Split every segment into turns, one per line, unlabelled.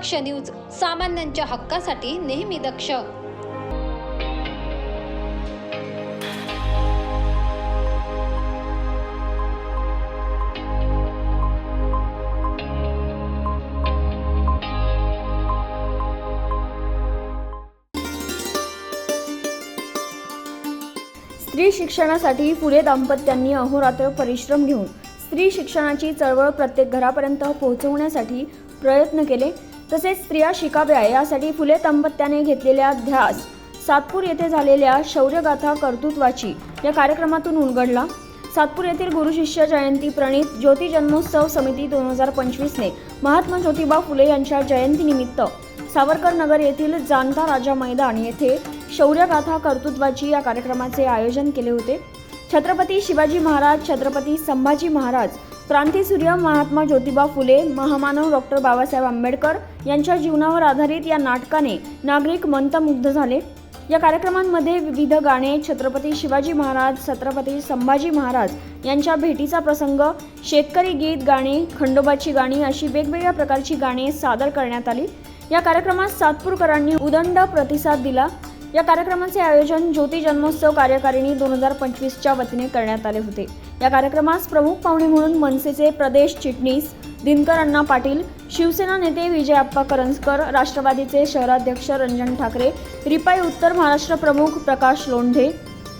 दक्ष news सामान्यांच्या हक्कासाठी नेहमी दक्ष.
स्त्री शिक्षणासाठी पुढे दाम्पत्यांनी अहोरात्र परिश्रम घेऊन स्त्री शिक्षणाची चळवळ प्रत्येक घरापर्यंत पोहोचवण्यासाठी प्रयत्न केले. तसेच स्त्रिया शिकाव्या यासाठी फुले दाम्पत्याने घेतलेल्या ध्यास सातपूर येथे झालेल्या शौर्यगाथा कर्तृत्वाची या कार्यक्रमातून उलगडला. सातपूर येथील गुरुशिष्य जयंती प्रणित ज्योती जन्मोत्सव समिती दोन हजार पंचवीसने महात्मा ज्योतिबा फुले यांच्या जयंतीनिमित्त सावरकर नगर येथील जानता राजा मैदान येथे शौर्यगाथा कर्तृत्वाची या कार्यक्रमाचे आयोजन केले होते. छत्रपती शिवाजी महाराज छत्रपती संभाजी महाराज क्रांतीसूर्य महात्मा ज्योतिबा फुले महामानव डॉक्टर बाबासाहेब आंबेडकर यांच्या जीवनावर आधारित या नाटकाने नागरिक मंत्रमुग्ध झाले. या कार्यक्रमांमध्ये विविध गाणे छत्रपती शिवाजी महाराज छत्रपती संभाजी महाराज यांच्या भेटीचा प्रसंग शेतकरी गीत गाणी खंडोबाची गाणी अशी वेगवेगळ्या प्रकारची गाणी सादर करण्यात आली. या कार्यक्रमात सातपूरकरांनी उदंड प्रतिसाद दिला. या कार्यक्रमाचे आयोजन ज्योती जन्मोत्सव कार्यकारिणी दोन हजार पंचवीसच्या वतीने करण्यात आले होते. या कार्यक्रमास प्रमुख पाहुणे म्हणून मनसेचे प्रदेश चिटणीस दिनकर अण्णा पाटील शिवसेना नेते विजय आप्पा करंजकर राष्ट्रवादीचे शहराध्यक्ष रंजन ठाकरे रिपाई उत्तर महाराष्ट्र प्रमुख प्रकाश लोंढे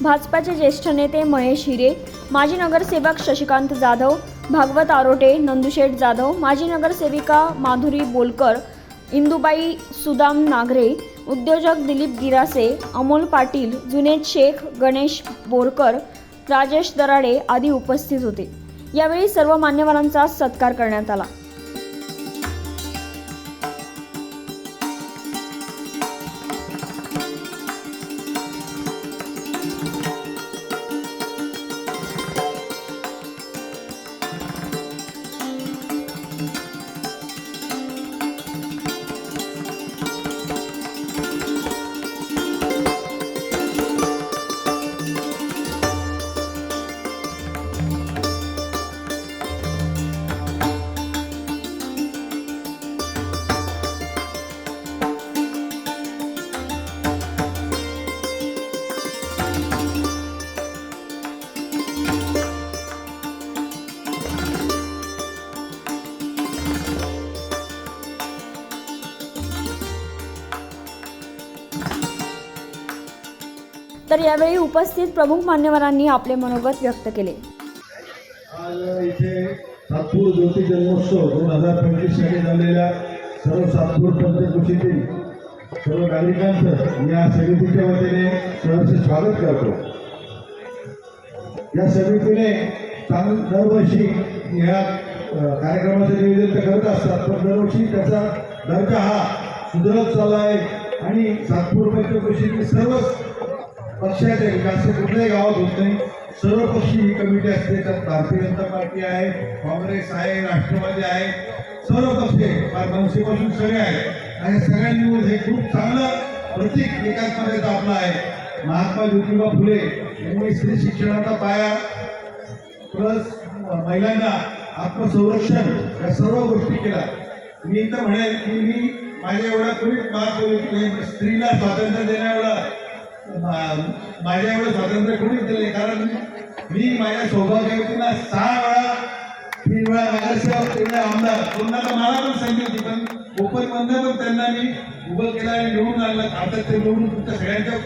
भाजपाचे ज्येष्ठ नेते महेश हिरे माजी नगरसेवक शशिकांत जाधव भागवत आरोटे नंदुशेठ जाधव माजी नगरसेविका माधुरी बोलकर इंदुबाई सुदाम नागरे उद्योजक दिलीप गिरासे अमोल पाटील जुनेद शेख गणेश बोरकर राजेश दराडे आदी उपस्थित होते. यावेळी सर्व मान्यवरांचा सत्कार करण्यात आला. तर यावेळी उपस्थित प्रमुख मान्यवरांनी आपले मनोगत व्यक्त केले.
आज इथे सातपूर ज्योती जन्मोत्सव दोन हजार पंचवीससाठी झालेल्या सर्व सातपूर पंचकृषीतील सर्व नागरिकांचं या समितीच्या वतीने सहर्ष स्वागत करतो. या समितीने चांग दरवर्षी या अ, कार्यक्रमाचं नियोजन ते करत असतात पण दरवर्षी त्याचा दर्जा हा सुधारत चालला आहे आणि सातपूर पंचकृषीतील सर्वच पक्षाचे विकास कुठल्याही गावात होत नाही. सर्व पक्षी ही कमिटी असते त्यात भारतीय जनता पार्टी आहे काँग्रेस आहे राष्ट्रवादी आहे. सर्व मनसेपासून सगळे आहेत. आणि सगळ्यांनी मिळून हे खूप चांगलं प्रतीक एकात्मतेचं आपलं आहे. महात्मा ज्योतिबा फुले यांनी स्त्री शिक्षणाचा पाया प्लस महिलांना आत्मसंरक्षण या सर्व गोष्टी केल्या. मी तर म्हणेन की मी माझ्या एवढ्या पूर्वी महात्मा स्त्रीला स्वातंत्र्य देण्या एवढा माझ्या एवढं स्वातंत्र्य कोणीच दिले कारण मी माझ्या सौभाग्यवतीला सहा वेळा तीन वेळा नगरसेवक तीन वेळा आमदार. कोणाला मला पण संधी होती पण ओपन मधनं पण त्यांना मी उभं केलं आणि निवडून आणलं. आता ते निवडून तुमच्या सगळ्यांच्या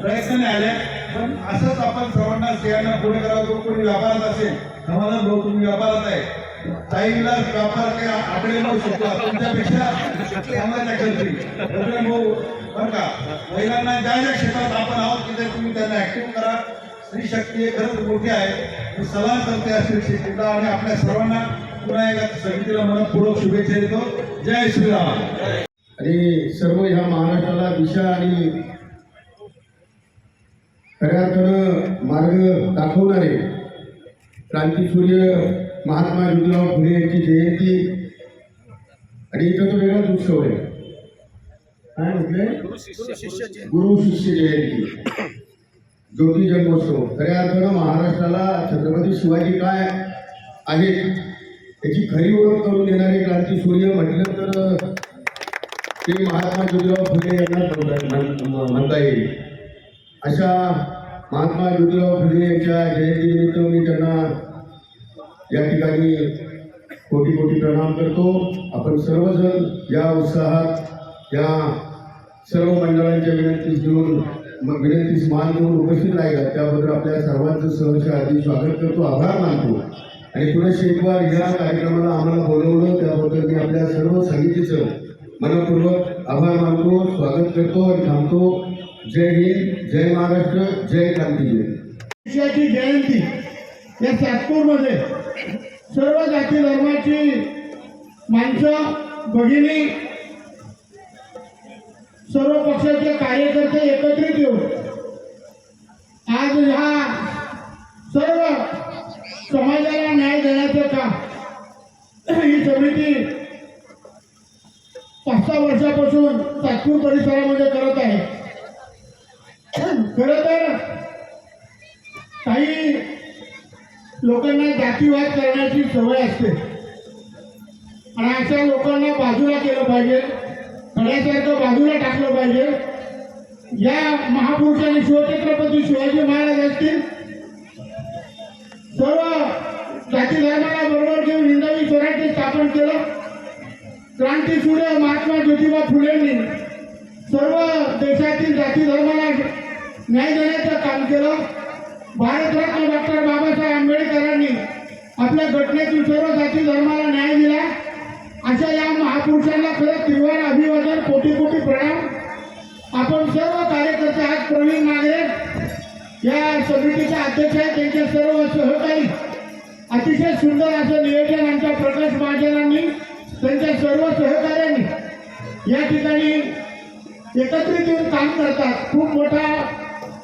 प्रयत्नाने आल्या पण असंच आपण सर्वांना स्त्रियांना पुढे करावं कोणी व्यापारात असेल समाधान भाऊ तुम्ही व्यापारात आहे. ताईला व्यापार काही आकडे लावू शकतो तुमच्यापेक्षा चांगला त्या करतील. भाऊ बरं का? महिलांना ज्या ज्या क्षेत्रात आपण आहोत तिथे तुम्ही त्यांना ऍक्टिव्ह करा. स्त्री शक्ती हे खरंच मोठी आहे. मी सलाह करते या शक्तीला आणि आपल्या सर्वांना. पुन्हा एका समितीला मनपूर्वक शुभेच्छा देतो. जय श्रीराम.
आणि सर्व ह्या महाराष्ट्राला दिशा आणि खऱ्या अर्थानं मार्ग दाखवणारे क्रांतीसूर्य महात्मा ज्योतिराव फुले यांची जयंती आणि इथं तो वेगळाच उत्सव आहे. काय म्हटलंय गुरु शिष्य जयंती. ज्योती. जन्मोत्सव. खऱ्या अर्थानं महाराष्ट्राला छत्रपती शिवाजी काय आहेत याची खरी ओळख करून देणारे क्रांतीसूर्य म्हटलं तर ते महात्मा ज्योतिराव फुले यांना म्हणता- म्हण- म्हणता येईल. अशा महात्मा ज्योतिराव फुले यांच्या जयंतीनिमित्त मी त्यांना या ठिकाणी कोटी कोटी प्रणाम करतो. आपण सर्वजण या उत्साहात या सर्व मंडळांच्या विनंतीस घेऊन विनंतीस मान घेऊन उपस्थित राहिला. त्याबद्दल आपल्या सर्वांचं सहर्ष आधी स्वागत करतो. आभार मानतो. आणि पुढे शेकवार या कार्यक्रमाला आम्हाला बोलवलं. त्याबद्दल मी आपल्या सर्व समितीचं मनपूर्वक आभार मानतो स्वागत करतो आणि थांबतो. जय हिंद जय महाराष्ट्र जय क्रांती.
जयंती या सातपूरमध्ये सर्व जाती धर्माची माणसं भगिनी सर्व पक्षाचे कार्यकर्ते एकत्रित येऊन आज ह्या सर्व समाजाला न्याय देण्याचं काम ही समिती पाच सहा वर्षापासून तात्पूर परिसरामध्ये करत आहे. खर तर काही लोकांना जातीवाद करण्याची सवय असते. आणि अशा लोकांना बाजूला केलं पाहिजे. खड्यासारखं बाजूला टाकलं पाहिजे. या महापुरुषांनी शिवछत्रपती शिवाजी महाराज असतील सर्व जाती धर्माला बरोबर घेऊन हिंदवी स्वराज्य स्थापन केलं. क्रांती सूर्य महात्मा ज्योतिबा फुलेंनी सर्व देशातील जाती धर्माला न्याय देण्याचं काम केलं. भारतरत्न डॉक्टर बाबासाहेब आंबेडकरांनी आपल्या घटनेतून सर्व जाती धर्माला न्याय दिला. अशा या महापुरुषांना खरं त्रिवार अभिवादन कोटी कोटी प्रणाम. आपण सर्व कार्यकर्ते आज प्रवीण नागरे या समितीचे अध्यक्ष आहेत. त्यांचे सर्व सहकारी. अतिशय सुंदर असं नियोजन आमच्या प्रकाश महाजनांनी त्यांच्या सर्व सहकार्यांनी या ठिकाणी एकत्रित येऊन काम करतात. खूप मोठा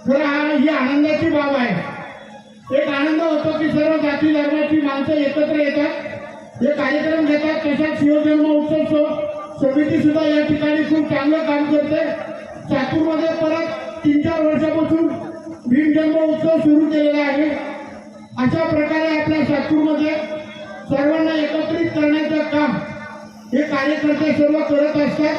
खरं हा ही आनंदाची बाब आहे. एक आनंद होतो की सर्व जाती धर्माची माणसं एकत्र येतात. हे कार्यक्रम घेतात तशाच शिवजन्म उत्सव स- समिती सुद्धा या ठिकाणी खूप चांगलं काम करते. चाकूरमध्ये परत तीन चार वर्षापासून भीमजन्म उत्सव सुरू केलेला आहे. अशा प्रकारे आपल्या सातूरमध्ये सर्वांना एकत्रित करण्याचं काम हे कार्यकर्ते सर्व करत असतात.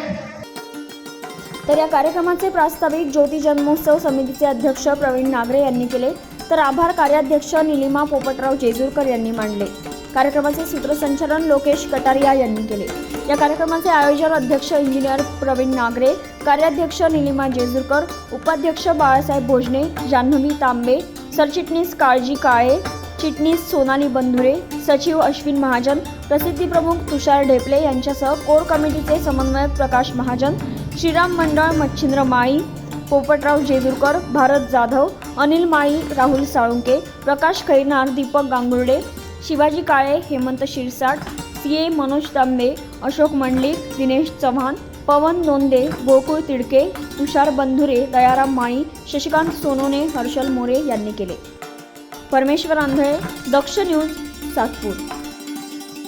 तर या कार्यक्रमाचे प्रास्ताविक ज्योती जन्मोत्सव समितीचे अध्यक्ष प्रवीण नागरे यांनी केले. तर आभार कार्याध्यक्ष निलिमा पोपटराव जेजूरकर यांनी मांडले. कार्यक्रमाचे सूत्रसंचालन लोकेश कटारिया यांनी केले. या कार्यक्रमाचे आयोजन अध्यक्ष इंजिनियर प्रवीण नागरे कार्याध्यक्ष निलिमा जेजूरकर उपाध्यक्ष बाळासाहेब भोजने जान्हवी तांबे सरचिटणीस काळजी काळे चिटणीस सोनाली बंधुरे सचिव अश्विन महाजन प्रसिद्धी प्रमुख तुषार ढेपले यांच्यासह कोर कमिटीचे समन्वयक प्रकाश महाजन श्रीराम मंडळ मच्छिंद्र माळी पोपटराव जेजूरकर भारत जाधव अनिल माळी राहुल साळुंके प्रकाश खैनार दीपक गांगुर्डे शिवाजी काळे हेमंत शिरसाट सी ए मनोज तांबे अशोक मंडलिक दिनेश चव्हाण पवन नोंदे गोकुळ तिडके तुषार बंधुरे दयाराम माळी शशिकांत सोनोने हर्षल मोरे यांनी केले. परमेश्वर आंधळे दक्ष न्यूज सातपूर.